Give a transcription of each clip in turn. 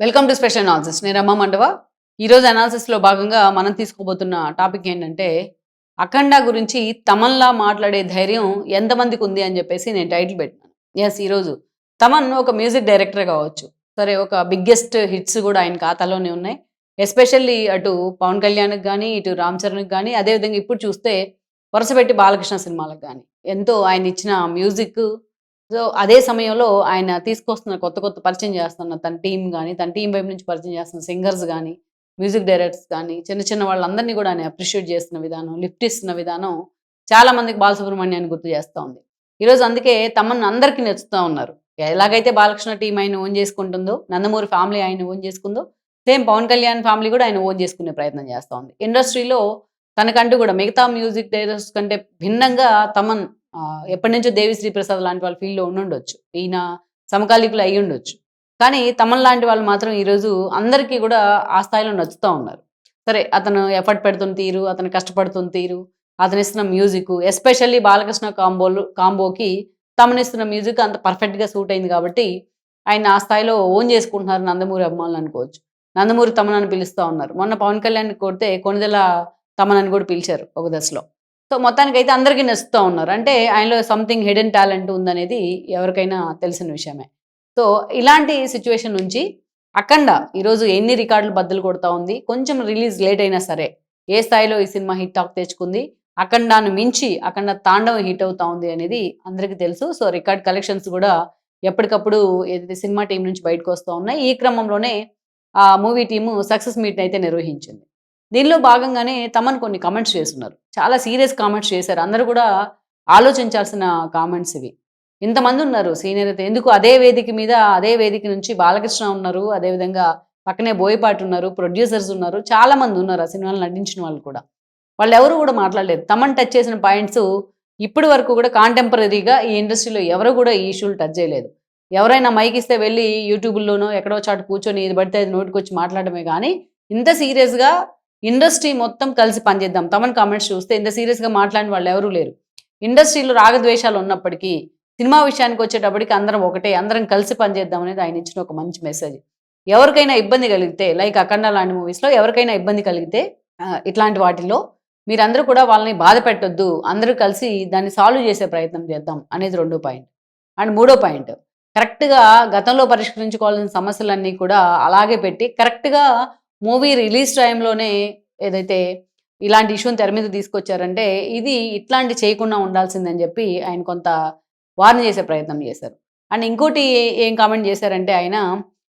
Welcome to special analysis నేను రమ్మ మండవ? ఈరోజు అనాలిసిస్లో భాగంగా మనం తీసుకోబోతున్న టాపిక్ ఏంటంటే అఖండ గురించి తమన్లా మాట్లాడే ధైర్యం ఎంతమందికి ఉంది అని చెప్పేసి నేను టైటిల్ పెట్టినాను. ఎస్ ఈరోజు తమన్ ఒక మ్యూజిక్ డైరెక్టర్ కావచ్చు. సరే ఒక బిగ్గెస్ట్ హిట్స్ కూడా ఆయన ఖాతాలోనే ఉన్నాయి. ఎస్పెషల్లీ అటు పవన్ కళ్యాణ్కి కానీ ఇటు రామ్ చరణ్కి కానీ అదేవిధంగా ఇప్పుడు చూస్తే వరుసపెట్టి బాలకృష్ణ సినిమాలకు కానీ ఎంతో ఆయన ఇచ్చిన మ్యూజిక్ సో అదే సమయంలో ఆయన తీసుకొస్తున్న కొత్త కొత్త పరిచయం చేస్తున్న తన టీం కానీ తన టీం వైపు నుంచి పరిచయం చేస్తున్న సింగర్స్ కానీ మ్యూజిక్ డైరెక్టర్స్ కానీ చిన్న చిన్న వాళ్ళందరినీ కూడా ఆయన అప్రిషియేట్ చేస్తున్న విధానం లిఫ్ట్ ఇస్తున్న విధానం చాలా మందికి బాలసుబ్రహ్మణ్యాన్ని గుర్తు చేస్తూ ఉంది. ఈరోజు అందుకే తమను అందరికీ నచ్చుతూ ఉన్నారు. ఎలాగైతే బాలకృష్ణ టీం ఆయన ఓన్ చేసుకుంటుందో నందమూరి ఫ్యామిలీ ఆయన ఓన్ చేసుకుందో సేమ్ పవన్ కళ్యాణ్ ఫ్యామిలీ కూడా ఆయన ఓన్ చేసుకునే ప్రయత్నం చేస్తూ ఉంది. ఇండస్ట్రీలో తనకంటూ కూడా మిగతా మ్యూజిక్ డైరెక్టర్స్ కంటే భిన్నంగా తమన్ ఎప్పటి నుంచో దేవి శ్రీప్రసాద్ లాంటి వాళ్ళ ఫీల్డ్లో ఉండుండొచ్చు. ఈయన సమకాలీకులు అయి ఉండొచ్చు. కానీ తమన్ లాంటి వాళ్ళు మాత్రం ఈరోజు అందరికీ కూడా ఆ స్థాయిలో నచ్చుతూ ఉన్నారు. సరే అతను ఎఫర్ట్ పెడుతున్న తీరు అతను కష్టపడుతున్న తీరు అతను ఇస్తున్న మ్యూజిక్ ఎస్పెషల్లీ బాలకృష్ణ కాంబోలు కాంబోకి తమనిస్తున్న మ్యూజిక్ అంత పర్ఫెక్ట్గా సూట్ అయింది కాబట్టి ఆయన ఆ స్థాయిలో ఓన్ చేసుకుంటున్నారు నందమూరి అభిమానులు అనుకోవచ్చు. నందమూరి తమన్ అని పిలుస్తూ ఉన్నారు. మొన్న పవన్ కళ్యాణ్ కొడితే కొనిదెల తమన్ అని కూడా పిలిచారు ఒక దశలో. సో మొత్తానికి అయితే అందరికీ నచ్చుతూ ఉన్నారు. అంటే ఆయనలో సంథింగ్ హిడెన్ టాలెంట్ ఉందనేది ఎవరికైనా తెలిసిన విషయమే. సో ఇలాంటి సిచ్యువేషన్ నుంచి అఖండ ఈరోజు ఎన్ని రికార్డులు బద్దలు కొడతా ఉంది కొంచెం రిలీజ్ లేట్ అయినా సరే ఏ స్థాయిలో ఈ సినిమా హిట్ టాక్ తెచ్చుకుంది అఖండాను మించి అఖండ తాండవం హిట్ అవుతా ఉంది అనేది అందరికీ తెలుసు. సో రికార్డ్ కలెక్షన్స్ కూడా ఎప్పటికప్పుడు ఏదైతే సినిమా టీం నుంచి బయటకు వస్తూ ఉన్నాయి ఈ క్రమంలోనే ఆ మూవీ టీము సక్సెస్ మీట్ అయితే నిర్వహించింది. దీనిలో భాగంగానే తమను కొన్ని కామెంట్స్ చేస్తున్నారు. చాలా సీరియస్ కామెంట్స్ చేశారు. అందరూ కూడా ఆలోచించాల్సిన కామెంట్స్ ఇవి. ఇంతమంది ఉన్నారు సీనియర్ అయితే. ఎందుకు అదే వేదిక మీద అదే వేదిక నుంచి బాలకృష్ణ ఉన్నారు అదేవిధంగా పక్కనే బోయపాటి ఉన్నారు ప్రొడ్యూసర్స్ ఉన్నారు చాలా మంది ఉన్నారు ఆ సినిమాలు నటించిన వాళ్ళు కూడా. వాళ్ళు ఎవరు కూడా మాట్లాడలేదు. తమన్ టచ్ చేసిన పాయింట్స్ ఇప్పటి వరకు కూడా కాంటెంపరీగా ఈ ఇండస్ట్రీలో ఎవరు కూడా ఈ ఇష్యూలు టచ్ చేయలేదు. ఎవరైనా మైక్ ఇస్తే వెళ్ళి యూట్యూబ్లోనో ఎక్కడో చాటు కూర్చొని ఇది పడితే అది నోటికి వచ్చి మాట్లాడమే కానీ ఇంత సీరియస్గా ఇండస్ట్రీ మొత్తం కలిసి పనిచేద్దాం. తమన్ కామెంట్స్ చూస్తే ఇంత సీరియస్గా మాట్లాడిన వాళ్ళు ఎవరూ లేరు. ఇండస్ట్రీలో రాగద్వేషాలు ఉన్నప్పటికీ సినిమా విషయానికి వచ్చేటప్పటికి అందరం ఒకటే అందరం కలిసి పనిచేద్దాం అనేది ఆయన ఇచ్చిన ఒక మంచి మెసేజ్. ఎవరికైనా ఇబ్బంది కలిగితే లైక్ అఖండ లాంటి మూవీస్లో ఎవరికైనా ఇబ్బంది కలిగితే ఇట్లాంటి వాటిల్లో మీరందరూ కూడా వాళ్ళని బాధ పెట్టొద్దు. అందరూ కలిసి దాన్ని సాల్వ్ చేసే ప్రయత్నం చేద్దాం అనేది రెండో పాయింట్. అండ్ మూడో పాయింట్ కరెక్ట్గా గతంలో పరిష్కరించుకోవాల్సిన సమస్యలన్నీ కూడా అలాగే పెట్టి కరెక్ట్గా మూవీ రిలీజ్ టైంలోనే ఏదైతే ఇలాంటి ఇష్యూని తెర మీద తీసుకొచ్చారంటే ఇది ఇట్లాంటి చేయకుండా ఉండాల్సిందని చెప్పి ఆయన కొంత వార్న్ చేసే ప్రయత్నం చేశారు. అండ్ ఇంకోటి ఏం కామెంట్ చేశారంటే ఆయన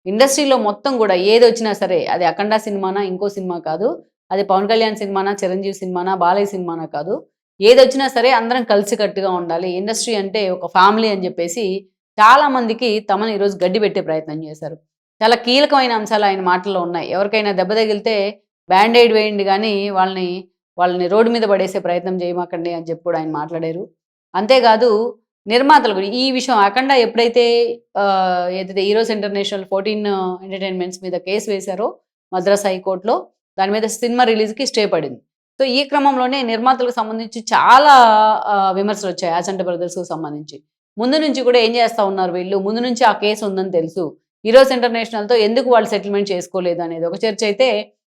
ఇండస్ట్రీలో మొత్తం కూడా ఏది వచ్చినా సరే అది అఖండ సినిమానా ఇంకో సినిమా కాదు. అది పవన్ కళ్యాణ్ సినిమానా చిరంజీవి సినిమానా బాలయ్య సినిమానా కాదు. ఏది వచ్చినా సరే అందరం కలిసికట్టుగా ఉండాలి. ఇండస్ట్రీ అంటే ఒక ఫ్యామిలీ అని చెప్పేసి చాలా మందికి తమను ఈరోజు గడ్డి పెట్టే ప్రయత్నం చేశారు. చాలా కీలకమైన అంశాలు ఆయన మాటల్లో ఉన్నాయి. ఎవరికైనా దెబ్బ తగిలితే బ్యాండేడ్ వేయండి కానీ వాళ్ళని వాళ్ళని రోడ్డు మీద పడేసే ప్రయత్నం చేయమాకండి అని చెప్పి కూడా ఆయన మాట్లాడారు. అంతేకాదు నిర్మాతలు కూడా ఈ విషయం అఖండ ఎప్పుడైతే ఏదైతే హీరోస్ ఇంటర్నేషనల్ ఫోర్టీన్ ఎంటర్టైన్మెంట్స్ మీద కేసు వేశారో మద్రాస్ హైకోర్టులో దాని మీద సినిమా రిలీజ్కి స్టే పడింది. సో ఈ క్రమంలోనే నిర్మాతలకు సంబంధించి చాలా విమర్శలు వచ్చాయి. యాచంట బ్రదర్స్కు సంబంధించి. ముందు నుంచి కూడా ఏం చేస్తా ఉన్నారు వీళ్ళు? ముందు నుంచి ఆ కేసు ఉందని తెలుసు. హీరోస్ ఇంటర్నేషనల్తో ఎందుకు వాళ్ళు సెటిల్మెంట్ చేసుకోలేదు అనేది. ఒక చర్చ అయితే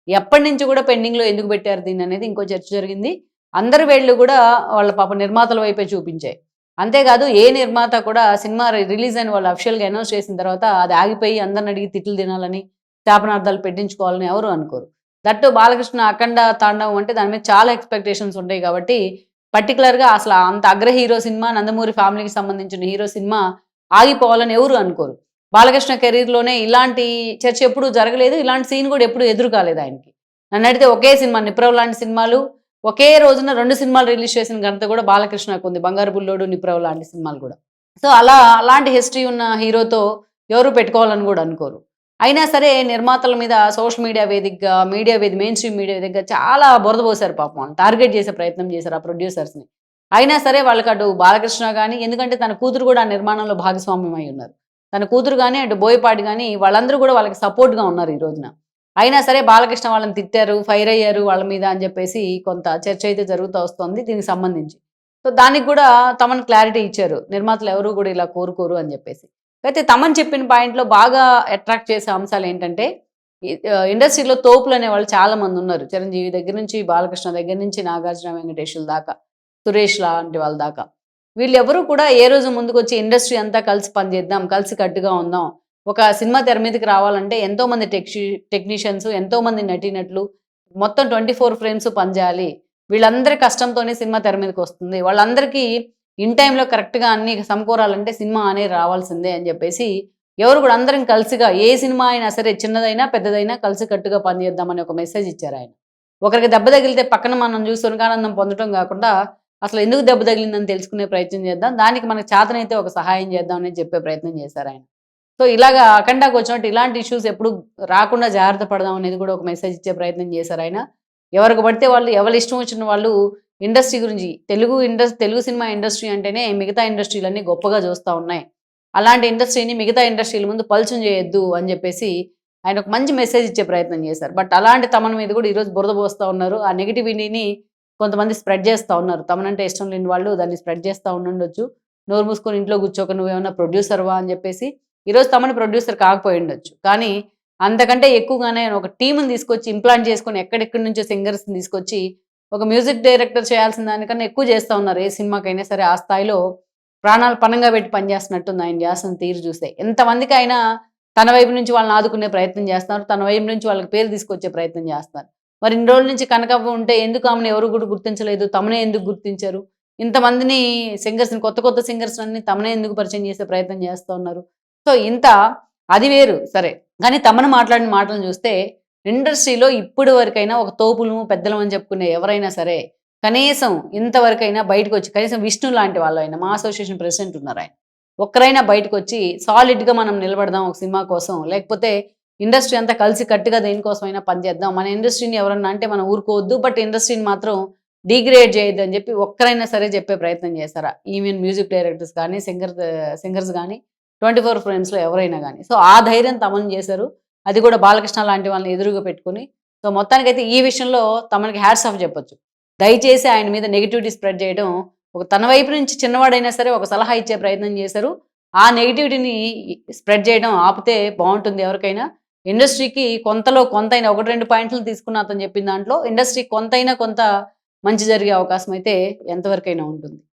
ఎప్పటి నుంచి కూడా పెండింగ్లో ఎందుకు పెట్టారు దీన్ని అనేది ఇంకో చర్చ జరిగింది. అందరి వేళ్ళు కూడా వాళ్ళ పాప నిర్మాతల వైపే చూపించాయి. అంతేకాదు ఏ నిర్మాత కూడా సినిమా రిలీజ్ అయిన వాళ్ళు అఫిషియల్గా అనౌన్స్ చేసిన తర్వాత అది ఆగిపోయి అందరిని అడిగి తిట్లు తినాలని శాపనార్థాలు పెట్టించుకోవాలని ఎవరు అనుకోరు. దట్టు బాలకృష్ణ అఖండ తాండవం అంటే దాని మీద చాలా ఎక్స్పెక్టేషన్స్ ఉంటాయి కాబట్టి పర్టికులర్గా అసలు అంత అగ్ర హీరో సినిమా నందమూరి ఫ్యామిలీకి సంబంధించిన హీరో సినిమా ఆగిపోవాలని ఎవరు అనుకోరు. బాలకృష్ణ కెరీర్లోనే ఇలాంటి చర్చ ఎప్పుడు జరగలేదు. ఇలాంటి సీన్ కూడా ఎప్పుడు ఎదురు కాలేదు ఆయనకి. నన్ను అడిగితే ఒకే సినిమా నిప్రవ్ లాంటి సినిమాలు ఒకే రోజున రెండు సినిమాలు రిలీజ్ చేసిన ఘనత కూడా బాలకృష్ణకు ఉంది. బంగారు బుల్లోడు నిప్రవ్ లాంటి సినిమాలు కూడా. సో అలా అలాంటి హిస్టరీ ఉన్న హీరోతో ఎవరు పెట్టుకోవాలని కూడా అనుకోరు. అయినా సరే నిర్మాతల మీద సోషల్ మీడియా వేదికగా మీడియా వేది మెయిన్ స్ట్రీమ్ మీడియా వేదికగా చాలా బురద పోసారు పాపం. వాళ్ళు టార్గెట్ చేసే ప్రయత్నం చేశారు ఆ ప్రొడ్యూసర్స్ని. అయినా సరే వాళ్ళకి అటు బాలకృష్ణ కానీ ఎందుకంటే తన కూతురు కూడా ఆ నిర్మాణంలో భాగస్వామ్యం అయి ఉన్నారు. తన కూతురు కానీ అటు బోయపాటి కానీ వాళ్ళందరూ కూడా వాళ్ళకి సపోర్ట్గా ఉన్నారు ఈ రోజున. అయినా సరే బాలకృష్ణ వాళ్ళని తిట్టారు ఫైర్ అయ్యారు వాళ్ళ మీద అని చెప్పేసి కొంత చర్చ అయితే జరుగుతూ వస్తుంది దీనికి సంబంధించి. సో దానికి కూడా తమను క్లారిటీ ఇచ్చారు. నిర్మాతలు ఎవరు కూడా ఇలా కోరుకోరు అని చెప్పేసి. అయితే తమన్ చెప్పిన పాయింట్లో బాగా అట్రాక్ట్ చేసే అంశాలు ఏంటంటే ఇండస్ట్రీలో తోపులు అనే వాళ్ళు చాలా మంది ఉన్నారు. చిరంజీవి దగ్గర నుంచి బాలకృష్ణ దగ్గర నుంచి నాగార్జున వెంకటేశ్వరుల దాకా సురేష్ లాంటి వాళ్ళ దాకా. వీళ్ళెవరూ కూడా ఏ రోజు ముందుకు వచ్చి ఇండస్ట్రీ అంతా కలిసి పనిచేద్దాం కలిసి కట్టుగా ఉందాం. ఒక సినిమా తెర మీదకి రావాలంటే ఎంతో మంది టెక్షి టెక్నీషియన్స్ ఎంతో మంది మొత్తం ట్వంటీ ఫోర్ ఫ్రేమ్స్ పనిచేయాలి వీళ్ళందరి కష్టంతోనే సినిమా తెర మీదకి వస్తుంది. వాళ్ళందరికీ ఇన్ టైంలో కరెక్ట్గా అన్ని సమకూరాలంటే సినిమా అనేది రావాల్సిందే అని చెప్పేసి ఎవరు కూడా అందరం కలిసిగా ఏ సినిమా అయినా సరే చిన్నదైనా పెద్దదైనా కలిసి కట్టుగా పనిచేద్దామని ఒక మెసేజ్ ఇచ్చారు ఆయన. ఒకరికి దెబ్బ తగిలితే పక్కన మనం చూసి సునకానందం పొందడం కాకుండా అసలు ఎందుకు దెబ్బ తగిలిందని తెలుసుకునే ప్రయత్నం చేద్దాం. దానికి మనకు చేతనైతే ఒక సహాయం చేద్దాం అని చెప్పే ప్రయత్నం చేశారు ఆయన. సో ఇలాగా అఖండాకు వచ్చినట్టు ఇలాంటి ఇష్యూస్ ఎప్పుడు రాకుండా జాగ్రత్త పడదాం అనేది కూడా ఒక మెసేజ్ ఇచ్చే ప్రయత్నం చేశారు ఆయన. ఎవరికి పడితే వాళ్ళు ఎవరి ఇష్టం వచ్చిన వాళ్ళు ఇండస్ట్రీ గురించి తెలుగు ఇండస్ తెలుగు సినిమా ఇండస్ట్రీ అంటేనే మిగతా ఇండస్ట్రీలన్నీ గొప్పగా చూస్తూ ఉన్నాయి. అలాంటి ఇండస్ట్రీని మిగతా ఇండస్ట్రీల ముందు పలుచం చేయొద్దు అని చెప్పేసి ఆయన ఒక మంచి మెసేజ్ ఇచ్చే ప్రయత్నం చేశారు. బట్ అలాంటి తమన మీద కూడా ఈరోజు బురద పోస్తూ ఉన్నారు. ఆ నెగిటివిటీని కొంతమంది స్ప్రెడ్ చేస్తూ ఉన్నారు. తమనంటే ఇష్టం లేని వాళ్ళు దాన్ని స్ప్రెడ్ చేస్తూ ఉండుండొచ్చు. నోరు మూసుకొని ఇంట్లో కూర్చోక నువ్వేమన్నా ప్రొడ్యూసర్వా అని చెప్పేసి ఈరోజు తమని ప్రొడ్యూసర్ కాకపోయి ఉండొచ్చు. కానీ అంతకంటే ఎక్కువగానే ఒక టీంని తీసుకొచ్చి ఇంప్లాంట్ చేసుకొని ఎక్కడెక్కడి నుంచో సింగర్స్ని తీసుకొచ్చి ఒక మ్యూజిక్ డైరెక్టర్ చేయాల్సిన దానికన్నా ఎక్కువ చేస్తూ ఉన్నారు. ఏ సినిమాకైనా సరే ఆ స్థాయిలో ప్రాణాలు పణంగా పెట్టి పనిచేస్తున్నట్టుంది ఆయన చేస్తున్న తీరు చూస్తే. ఎంతమందికి అయినా తన వైపు నుంచి వాళ్ళని ఆదుకునే ప్రయత్నం చేస్తున్నారు. తన వైపు నుంచి వాళ్ళకి పేరు తీసుకొచ్చే ప్రయత్నం చేస్తున్నారు. మరి ఇన్ని రోజుల నుంచి కనకవ్వ ఉంటే ఎందుకు ఆమెను ఎవరు కూడా గుర్తించలేదు? తమనే ఎందుకు గుర్తించారు? ఇంతమందిని సింగర్స్ని కొత్త కొత్త సింగర్స్ అన్ని తమనే ఎందుకు పరిచయం చేసే ప్రయత్నం చేస్తూ ఉన్నారు? సో ఇంత అది వేరు సరే. కానీ తమను మాట్లాడిన మాటలను చూస్తే ఇండస్ట్రీలో ఇప్పటి వరకైనా ఒక తోపులు పెద్దలు అని చెప్పుకునే ఎవరైనా సరే కనీసం ఇంతవరకైనా బయటకు వచ్చి కనీసం విష్ణు లాంటి వాళ్ళు అయినా మా అసోసియేషన్ ప్రెసిడెంట్ ఉన్నారు ఆయన ఒక్కరైనా బయటకు వచ్చి సాలిడ్గా మనం నిలబడదాం ఒక సినిమా కోసం లేకపోతే ఇండస్ట్రీ అంతా కలిసి కట్టుగా దేనికోసమైనా పనిచేద్దాం మన ఇండస్ట్రీని ఎవరన్నా అంటే మనం ఊరుకోవద్దు బట్ ఇండస్ట్రీని మాత్రం డిగ్రేడ్ చేయొద్దు అని చెప్పి ఒక్కరైనా సరే చెప్పే ప్రయత్నం చేస్తారా? ఈవెన్ మ్యూజిక్ డైరెక్టర్స్ కానీ సింగర్ సింగర్స్ కానీ ట్వంటీ ఫోర్ ఫ్రేమ్స్లో ఎవరైనా కానీ. సో ఆ ధైర్యం తమను చేశారు. అది కూడా బాలకృష్ణ లాంటి వాళ్ళని ఎదురుగా పెట్టుకుని. సో మొత్తానికైతే ఈ విషయంలో తమకి హ్యాట్స్ ఆఫ్ చెప్పొచ్చు. దయచేసి ఆయన మీద నెగిటివిటీ స్ప్రెడ్ చేయడం ఒక తన వైపు నుంచి చిన్నవాడైనా సరే ఒక సలహా ఇచ్చే ప్రయత్నం చేశారు. ఆ నెగిటివిటీని స్ప్రెడ్ చేయడం ఆపితే బాగుంటుంది ఎవరికైనా. ఇండస్ట్రీకి కొంతలో కొంతైనా ఒకటి రెండు పాయింట్లు తీసుకున్న అతను చెప్పిన దాంట్లో ఇండస్ట్రీ కొంతైనా కొంత మంచి జరిగే అవకాశం అయితే ఎంతవరకైనా ఉంటుంది.